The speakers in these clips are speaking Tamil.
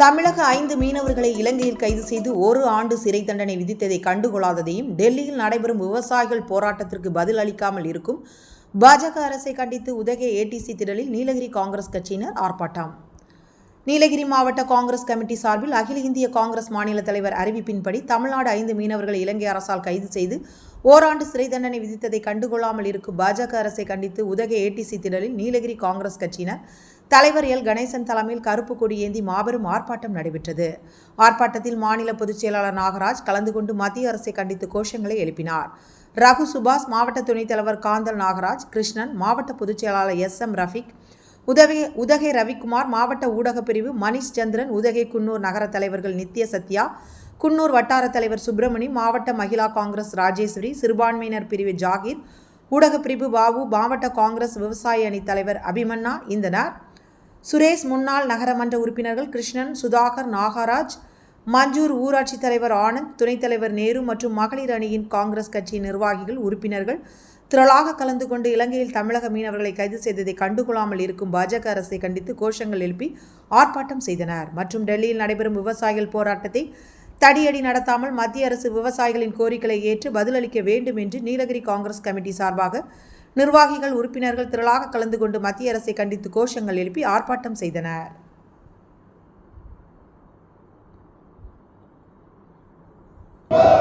தமிழக ஐந்து மீனவர்களை இலங்கையில் கைது செய்து ஒரு ஆண்டு சிறை தண்டனை விதித்ததை கண்டுகொள்ளாததையும் டெல்லியில் நடைபெறும் விவசாயிகள் போராட்டத்திற்கு பதில் அளிக்காமல் இருக்கும் பாஜக அரசை கண்டித்து உதகை ஏடிசி திடலில் நீலகிரி காங்கிரஸ் கட்சியினர் ஆர்ப்பாட்டம். நீலகிரி மாவட்ட காங்கிரஸ் கமிட்டி சார்பில் அகில இந்திய காங்கிரஸ் மாநில தலைவர் அறிவிப்பின்படி தமிழ்நாடு ஐந்து மீனவர்களை இலங்கை அரசால் கைது செய்து ஓராண்டு சிறை தண்டனை விதித்ததை கண்டுகொள்ளாமல் இருக்கும் பாஜக அரசை கண்டித்து உதகை ஏடிசி திடலில் நீலகிரி காங்கிரஸ் கட்சியினர் தலைவர் எல். கணேசன் தலைமையில் கருப்பு கொடி ஏந்தி மாபெரும் ஆர்ப்பாட்டம் நடைபெற்றது. ஆர்ப்பாட்டத்தில் மாநில பொதுச் செயலாளர் நாகராஜ் கலந்து கொண்டு மத்திய அரசை கண்டித்து கோஷங்களை எழுப்பினார். ரகு சுபாஷ் மாவட்ட துணைத் தலைவர் காந்தல் நாகராஜ் கிருஷ்ணன் மாவட்ட பொதுச் செயலாளர் எஸ். எம். ரஃபிக் உதவி உதகை ரவிக்குமார் மாவட்ட ஊடகப் பிரிவு மணிஷ் சந்திரன் உதகை குன்னூர் நகர தலைவர்கள் நித்ய சத்யா குன்னூர் வட்டார தலைவர் சுப்பிரமணி மாவட்ட மகிழா காங்கிரஸ் ராஜேஸ்வரி சிறுபான்மையினர் பிரிவு ஜாகீர் ஊடகப் பிரிவு பாபு மாவட்ட காங்கிரஸ் விவசாய அணி தலைவர் அபிமன்னா இந்தனர். சுரேஷ் முன்னாள் நகரமன்ற உறுப்பினர்கள் கிருஷ்ணன் சுதாகர் நாகராஜ் மஞ்சூர் ஊராட்சி தலைவர் ஆனந்த் துணைத் தலைவர் நேரு மற்றும் மகளிர் அணியின் காங்கிரஸ் கட்சி நிர்வாகிகள் உறுப்பினர்கள். திரளாக கலந்து கொண்டு இலங்கையில் தமிழக மீனவர்களை கைது செய்ததை கண்டுகொள்ளாமல் இருக்கும் பாஜக அரசை கண்டித்து கோஷங்கள் எழுப்பி ஆர்ப்பாட்டம் செய்தனர். மற்றும் டெல்லியில் நடைபெறும் விவசாயிகள் போராட்டத்தை தடியடி நடத்தாமல் மத்திய அரசு விவசாயிகளின் கோரிக்கைகளை ஏற்று பதிலளிக்க வேண்டும் என்று நீலகிரி காங்கிரஸ் கமிட்டி சார்பாக நிர்வாகிகள் உறுப்பினர்கள் திரளாக கலந்து கொண்டு மத்திய அரசை கண்டித்து கோஷங்கள் எழுப்பி ஆர்ப்பாட்டம் செய்தனர்.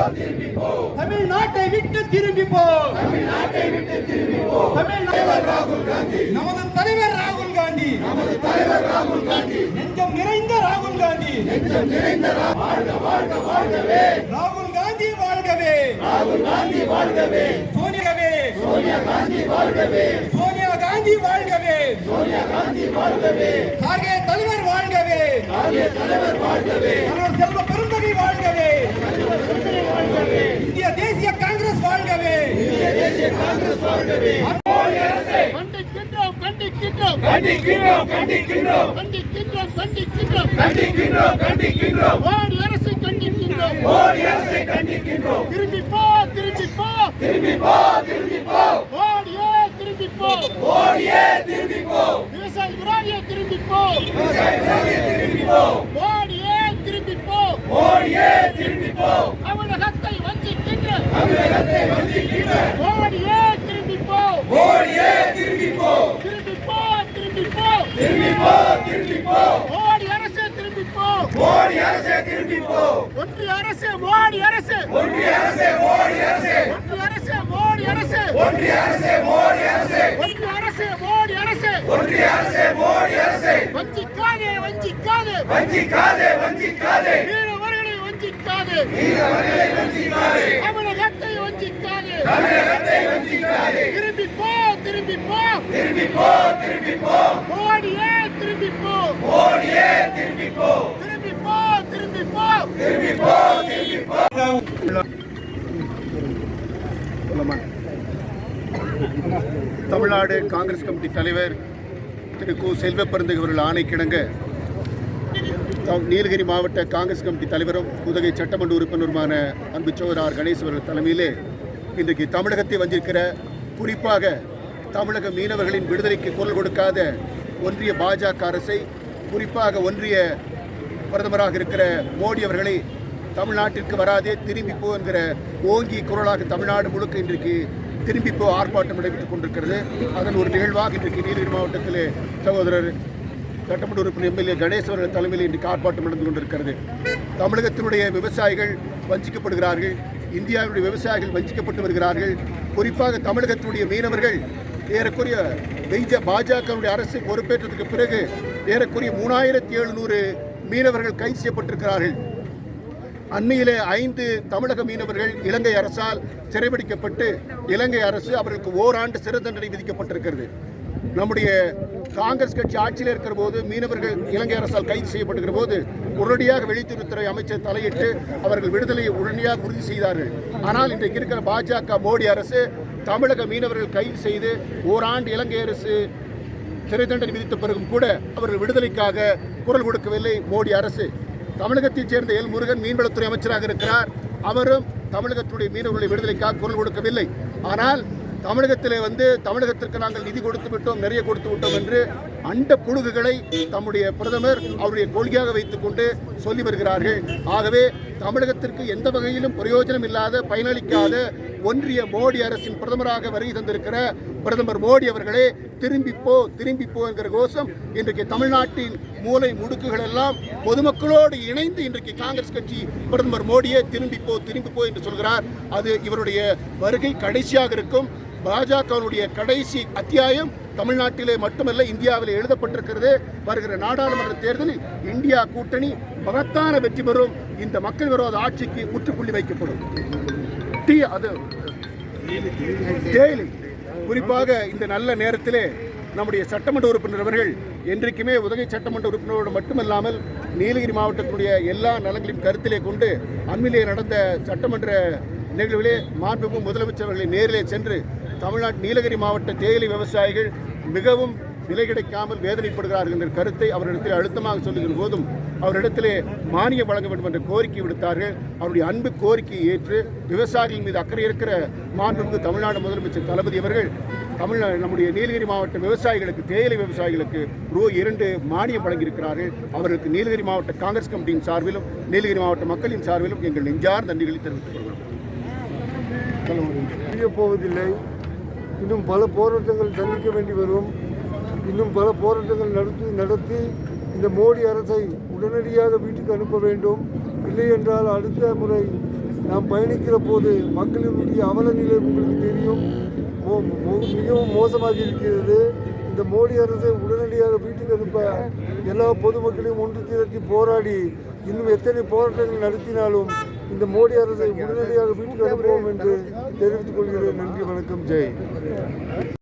தமிழ்நாட்டை விட்டு திரும்பி போ தமிழ்நாட்டை விட்டு திரும்பி போ தமிழ்நாடு ராகுல் காந்தி. நமது தலைவர் ராகுல் காந்தி. நமது தலைவர் ராகுல் காந்தி. நெஞ்சம் நிறைந்த ராகுல் காந்தி. நெஞ்சம் நிறைந்த வாழ்க வாழ்க வாழ்கவே. ராகுல் காந்தி வாழ்கவே. ராகுல் காந்தி வாழ்கவே. சோனியாவே. சோனியா காந்தி வாழ்கவே. சோனியா காந்தி வாழ்கவே. சோனியா காந்தி வாழ்கவே. தலைவர் வாழ்கவே. தலைவர் வாழ்கவே தலைவர் செல்வ பெருந்தகை வாழ்கவே இந்திய தேசிய காங்கிரஸ் வாழ்கவே இந்திய தேசிய காங்கிரஸ் வாழ்கவே கண்டிக்கின்றோம் கண்டிக்கின்றோம் கண்டிக்கின்றோம் கண்டிக்கின்றோம் கண்டிக்கின்றோம் கண்டிக்கின்றோம் கண்டிக்கின்றோம் கண்டிக்கின்றோம் மோடி அரசை கண்டிக்கின்றோம் மோடி அரசை கண்டிக்கின்றோம் திரும்பி போ திரும்பி போ திரும்பி போ திரும்பி போ மோடியே திரும்பி போ மோடியே திரும்பி போ விவசாய விரோதியே திரும்பி போ விவசாயிகளே திரும்பி போ மோடியே திரும்பி போ மோடியே திரும்பி போ தமிழகத்தை வஞ்சிக்கின்ற தமிழகத்தை வஞ்சிக்கின்ற மோடியே திரும்பி போ மோடியே திரும்பி போ திரும்பி போ திரும்பி போ திரும்பி போ திரும்பி போ மோடி அரசு திரும்பி போ மோடி அரசே திரும்பி போ ஒன்றிய அரசு மோடி அரசு. ஒன்றிய அரசே மோடி அரசே. ஒன்றிய அரசு மோடி அரசு. ஒன்றிய அரசே மோடி அரசே. ஒன்றிய அரசு மோடி அரசு. ஒன்றிய அரசே மோடி அரசே. வஞ்சிக்காதே வஞ்சிக்காதே. வஞ்சிக்காதே வஞ்சிக்காதே. மீனவர்களை வஞ்சிக்காதே. மீனவர்களை வஞ்சிக்காதே. தமிழகத்தை வஞ்சிக்காதே. தமிழகத்தை வஞ்சிக்காதே. திரும்பி போ திரும்பி போ திரும்பி போ திரும்பி போ மோடியே திரும்பி போ மோடியே திரும்பி போ திரும்பி போ திரும்பி போ திரும்பி போ திரும்பி போ தமிழ்நாடு காங்கிரஸ் கமிட்டி தலைவர் திரு கு. செல்வப்பெருந்தகை அவர்கள் ஆணைக்கிணங்க நீலகிரி மாவட்ட காங்கிரஸ் கமிட்டி தலைவரும் உதகை சட்டமன்ற உறுப்பினருமான அன்பு சோதர் ஆர் கணேஷ் அவர்கள் தலைமையிலே இன்றைக்கு தமிழகத்தை வந்திருக்கிற குறிப்பாக தமிழக மீனவர்களின் விடுதலைக்கு குரல் கொடுக்காத ஒன்றிய பாஜக அரசை குறிப்பாக ஒன்றிய பிரதமராக இருக்கிற மோடி அவர்களை தமிழ்நாட்டிற்கு வராதே திரும்பி போ என்கிற ஓங்கி குரலாக தமிழ்நாடு முழுக்க இன்றைக்கு திரும்பி போ ஆர்ப்பாட்டம் நடைபெற்றுக் கொண்டிருக்கிறது. அதன் ஒரு நிகழ்வாக இன்றைக்கு நீலகிரி மாவட்டத்தில் சகோதரர் சட்டமன்ற உறுப்பினர் எம்எல்ஏ கணேஷ் தலைமையில் இன்றைக்கு ஆர்ப்பாட்டம் நடந்து கொண்டிருக்கிறது. தமிழகத்தினுடைய விவசாயிகள் வஞ்சிக்கப்படுகிறார்கள் இந்தியாவுடைய விவசாயிகள் வஞ்சிக்கப்பட்டு வருகிறார்கள். குறிப்பாக தமிழகத்தினுடைய மீனவர்கள் ஏறக்குறைய பெய்ஜ பாஜகவுடைய அரசு பொறுப்பேற்றதுக்கு பிறகு ஏறக்குறைய மூணாயிரத்தி எழுநூறு மீனவர்கள் கைது செய்யப்பட்டிருக்கிறார்கள். அண்மையிலே ஐந்து தமிழக மீனவர்கள் இலங்கை அரசால் சிறைபிடிக்கப்பட்டு இலங்கை அரசு அவர்களுக்கு ஓராண்டு சிறை தண்டனை விதிக்கப்பட்டிருக்கிறது. நம்முடைய காங்கிரஸ் கட்சி ஆட்சியில் இருக்கிற போது மீனவர்கள் இலங்கை அரசால் கைது செய்யப்படுகிற போது உடனடியாக வெளியுறவுத்துறை அமைச்சர் தலையிட்டு அவர்கள் விடுதலையை உடனடியாக உறுதி செய்தார்கள். ஆனால் இன்றைக்கு இருக்கிற பாஜக மோடி அரசு தமிழக மீனவர்கள் கைது செய்து ஓராண்டு இலங்கை அரசு சிறை தண்டனை விதித்த பிறகும் கூட அவர்கள் விடுதலைக்காக குரல் கொடுக்கவில்லை மோடி அரசு. தமிழகத்தைச் சேர்ந்த எல் முருகன் மீன்வளத்துறை அமைச்சராக இருக்கிறார். அவரும் தமிழகத்துடைய மீனவர்களை விடுதலைக்காக குரல் கொடுக்கவில்லை. ஆனால் தமிழகத்திலே வந்து தமிழகத்திற்கு நாங்கள் நிதி கொடுத்து விட்டோம் நிறைய கொடுத்து விட்டோம் என்று அண்ட புழுகுகளை தம்முடைய பிரதமர் அவருடைய கொள்கையாக வைத்துக்கொண்டு சொல்லி வருகிறார்கள். ஆகவே தமிழகத்திற்கு எந்த வகையிலும் பிரயோஜனம் இல்லாத பயனளிக்காத ஒன்றிய மோடி அரசின் பிரதமராக வருகை தந்திருக்கிற பிரதமர் மோடி அவர்களே திரும்பிப்போ திரும்பிப்போ என்கிற கோஷம் இன்றைக்கு தமிழ்நாட்டின் மூலை முடுக்குகள் எல்லாம் பொதுமக்களோடு இணைந்து இன்றைக்கு காங்கிரஸ் கட்சி பிரதமர் மோடியே திரும்பிப்போ திரும்பிப்போ என்று சொல்கிறார். அது இவருடைய வருகை கடைசியாக இருக்கும். பாஜகவினுடைய கடைசி அத்தியாயம் தமிழ்நாட்டிலே மட்டுமல்ல இந்தியாவில் எழுதப்பட்டிருக்கிறது. வருகிற நாடாளுமன்ற தேர்தலில் இந்தியா கூட்டணி மகத்தான வெற்றி பெறும். இந்த மக்கள் விரோத ஆட்சிக்கு முற்றுப்புள்ளி வைக்கப்படும். டீ அது டெய்லி. குறிப்பாக இந்த நல்ல நேரத்திலே நம்முடைய சட்டமன்ற உறுப்பினர் அவர்கள் என்றைக்குமே உதகை சட்டமன்ற உறுப்பினரோடு மட்டுமல்லாமல் நீலகிரி மாவட்டத்தினுடைய எல்லா நலங்களையும் கருத்திலே கொண்டு அண்மையிலே நடந்த சட்டமன்ற நிகழ்விலே மாண்புமிகு முதலமைச்சர் அவர்களை நேரிலே சென்று தமிழ்நாட்டு நீலகிரி மாவட்ட தேயிலை விவசாயிகள் மிகவும் விலை கிடைக்காமல் வேதனைப்படுகிறார்கள் என்ற கருத்தை அவரிடத்தில் அழுத்தமாக சொல்லுகிற போதும் அவரிடத்திலே மானியம் வழங்க வேண்டும் என்ற கோரிக்கை விடுத்தார்கள். அவருடைய அன்பு கோரிக்கையை ஏற்று விவசாயிகள் மீது அக்கறை இருக்கிற மாண்புமிகு தமிழ்நாடு முதலமைச்சர் தளபதி அவர்கள் தமிழ் நம்முடைய நீலகிரி மாவட்ட விவசாயிகளுக்கு தேயிலை விவசாயிகளுக்கு ரூ இரண்டு மானியம் வழங்கியிருக்கிறார்கள். அவர்களுக்கு நீலகிரி மாவட்ட காங்கிரஸ் கமிட்டியின் சார்பிலும் நீலகிரி மாவட்ட மக்களின் சார்பிலும் எங்கள் நெஞ்சார் நன்றிகளை தெரிவித்துக் கொள்கிறோம். செய்ய போவதில்லை. இன்னும் பல போராட்டங்கள் சந்திக்க வேண்டி வரும். இன்னும் பல போராட்டங்கள் நடத்தி நடத்தி இந்த மோடி அரசை உடனடியாக வீட்டுக்கு அனுப்ப வேண்டும். இல்லை என்றால் அடுத்த முறை நாம் பயணிக்கிற போது மக்களினுடைய அவலநிலை உங்களுக்கு தெரியும். மிகவும் மோசமாக இருக்கிறது. இந்த மோடி அரசை உடனடியாக வீட்டுக்கு அனுப்ப எல்லா பொதுமக்களையும் ஒன்று திரட்டி போராடி இன்னும் எத்தனை போராட்டங்கள் நடத்தினாலும் இந்த மோடி அரசை உடனடியாக வீட்டுக்கு அனுப்புவோம் என்று தெரிவித்துக் கொள்கிறேன். நன்றி வணக்கம் ஜெய்.